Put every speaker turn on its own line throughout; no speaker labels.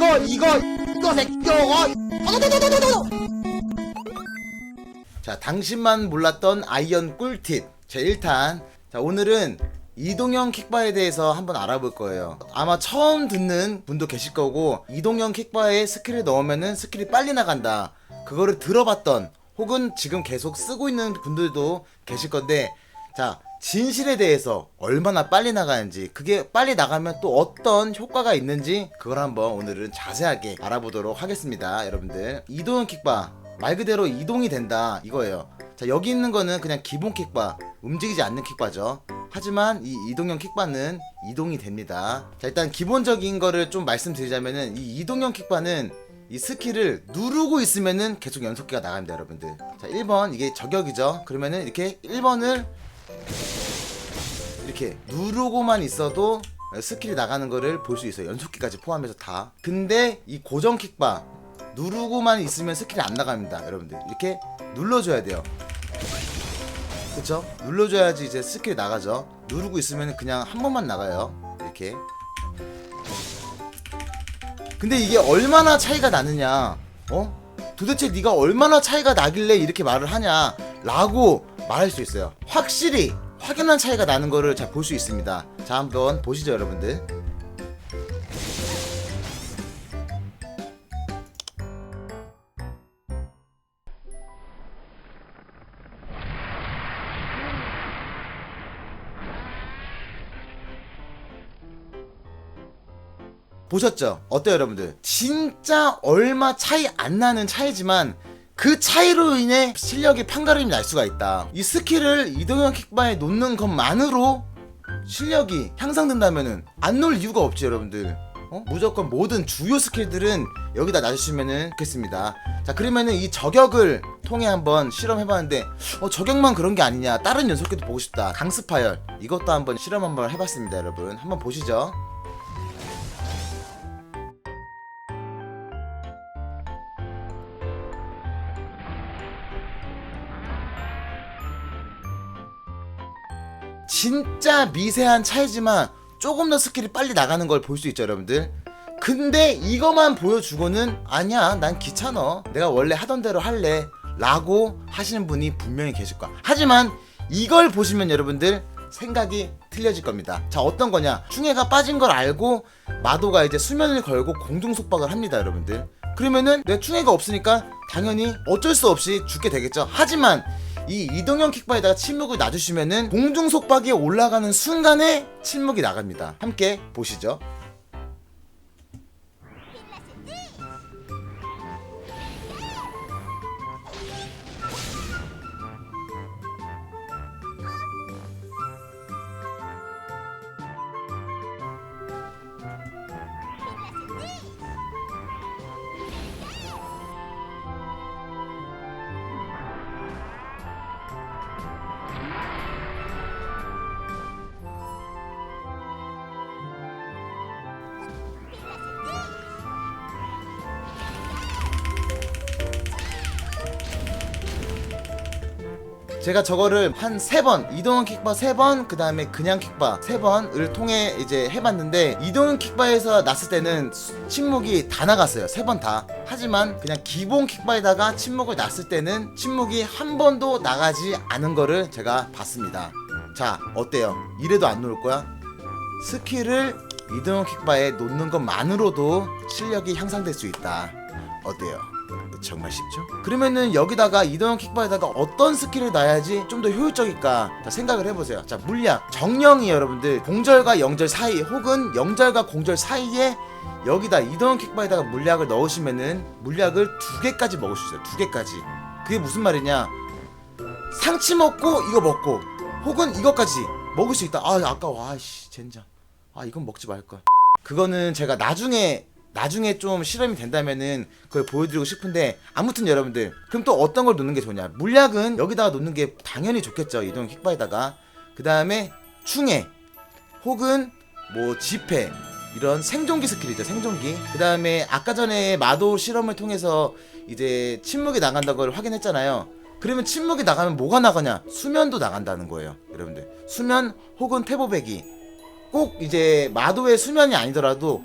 이거 이거 이거 새끼 어 자, 당신만 몰랐던 아이언 꿀팁 제 1탄. 자, 오늘은 이동형 킥바에 대해서 한번 알아볼 거예요. 아마 처음 듣는 분도 계실 거고, 이동형 킥바에 스킬을 넣으면은 스킬이 빨리 나간다. 그거를 들어봤던, 혹은 지금 계속 쓰고 있는 분들도 계실 건데, 자, 진실에 대해서 얼마나 빨리 나가는지, 그게 빨리 나가면 또 어떤 효과가 있는지, 그걸 한번 오늘은 자세하게 알아보도록 하겠습니다. 여러분들. 이동형 킥바. 말 그대로 이동이 된다 이거예요. 자 여기 있는 거는 그냥 기본 킥바 움직이지 않는 킥바죠. 하지만 이 이동형 킥바는 이동이 됩니다. 자 일단 기본적인 거를 좀 말씀드리자면은 이 이동형 킥바는 이 스킬을 누르고 있으면은 계속 연속기가 나갑니다 여러분들. 자 1번 이게 저격이죠. 그러면은 이렇게 1번을 이렇게 누르고만 있어도 스킬이 나가는 거를 볼 수 있어요. 연속기까지 포함해서 다. 근데 이 고정 킥바 누르고만 있으면 스킬이 안 나갑니다. 여러분들. 이렇게 눌러줘야 돼요. 그쵸? 눌러줘야지 이제 스킬이 나가죠. 누르고 있으면 그냥 한 번만 나가요. 이렇게. 근데 이게 얼마나 차이가 나느냐? 어? 도대체 네가 얼마나 차이가 나길래 이렇게 말을 하냐? 라고 말할 수 있어요. 확실히 확연한 차이가 나는 거를 잘 볼 수 있습니다. 자, 한번 보시죠, 여러분들. 보셨죠? 어때요, 여러분들? 진짜 얼마 차이 안 나는 차이지만 그 차이로 인해 실력이 판가름이 날 수가 있다. 이 스킬을 이동형 킥바에 놓는 것만으로 실력이 향상된다면은 안 놓을 이유가 없지, 여러분들. 어? 무조건 모든 주요 스킬들은 여기다 놔주시면은 좋겠습니다. 자, 그러면은 이 저격을 통해 한번 실험해봤는데, 어, 저격만 그런 게 아니냐. 다른 연속기도 보고 싶다. 강스파열. 이것도 한번 실험 한번 해봤습니다, 여러분. 한번 보시죠. 진짜 미세한 차이지만 조금 더 스킬이 빨리 나가는 걸 볼 수 있죠 여러분들. 근데 이거만 보여주고는 아니야 난 귀찮아. 내가 원래 하던 대로 할래 라고 하시는 분이 분명히 계실 거야. 하지만 이걸 보시면 여러분들 생각이 틀려질 겁니다. 자 어떤 거냐? 충해가 빠진 걸 알고 마도가 이제 수면을 걸고 공중 속박을 합니다 여러분들. 그러면은 내 충해가 없으니까 당연히 어쩔 수 없이 죽게 되겠죠. 하지만 이 이동형 킥바에다가 침묵을 놔주시면은 공중 속박이 올라가는 순간에 침묵이 나갑니다. 함께 보시죠. 제가 저거를 한 세 번 이동형 킥바 세 번 그 다음에 그냥 킥바 세 번을 통해 이제 해봤는데 이동형 킥바에서 났을 때는 수- 침묵이 다 나갔어요. 세 번 다. 하지만 그냥 기본 킥바에다가 침묵을 났을 때는 침묵이 한 번도 나가지 않은 거를 제가 봤습니다. 자 어때요? 이래도 안 놓을 거야? 스킬을 이동형 킥바에 놓는 것만으로도 실력이 향상될 수 있다. 어때요 정말 쉽죠? 그러면은 여기다가 이동형 킥바에다가 어떤 스킬을 놔야지 좀 더 효율적일까? 자, 생각을 해보세요. 자 물약 정령이 여러분들 공절과 영절 사이 혹은 영절과 공절 사이에 여기다 이동형 킥바에다가 물약을 넣으시면은 물약을 두 개까지 먹을 수 있어요. 두 개까지. 그게 무슨 말이냐? 상치 먹고 이거 먹고 혹은 이것까지 먹을 수 있다. 아 아까워. 아씨 젠장. 아 이건 먹지 말걸. 그거는 제가 나중에 나중에 좀 실험이 된다면은 그걸 보여드리고 싶은데 아무튼 여러분들 그럼 또 어떤 걸 놓는 게 좋냐? 물약은 여기다가 놓는 게 당연히 좋겠죠. 이동 킥바에다가. 그 다음에 충해 혹은 뭐 지폐 이런 생존기 스킬이죠 생존기. 그 다음에 아까 전에 마도 실험을 통해서 이제 침묵이 나간다는 걸 확인했잖아요. 그러면 침묵이 나가면 뭐가 나가냐? 수면도 나간다는 거예요 여러분들. 수면 혹은 태보배기. 꼭 이제 마도의 수면이 아니더라도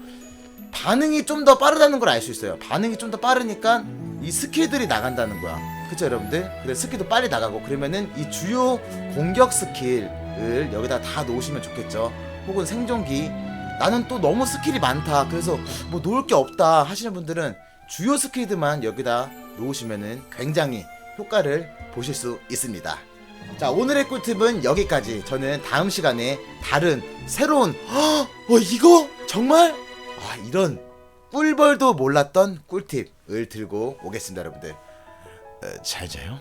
반응이 좀 더 빠르다는 걸 알 수 있어요. 반응이 좀 더 빠르니까 이 스킬들이 나간다는 거야. 그쵸 여러분들? 그래 스킬도 빨리 나가고 그러면은 이 주요 공격 스킬을 여기다 다 놓으시면 좋겠죠. 혹은 생존기 나는 또 너무 스킬이 많다. 그래서 뭐 놓을 게 없다 하시는 분들은 주요 스킬들만 여기다 놓으시면은 굉장히 효과를 보실 수 있습니다. 자 오늘의 꿀팁은 여기까지. 저는 다음 시간에 다른 새로운 헉! 어 이거 정말 아 이런 꿀벌도 몰랐던 꿀팁을 들고 오겠습니다, 여러분들. 어, 잘 자요.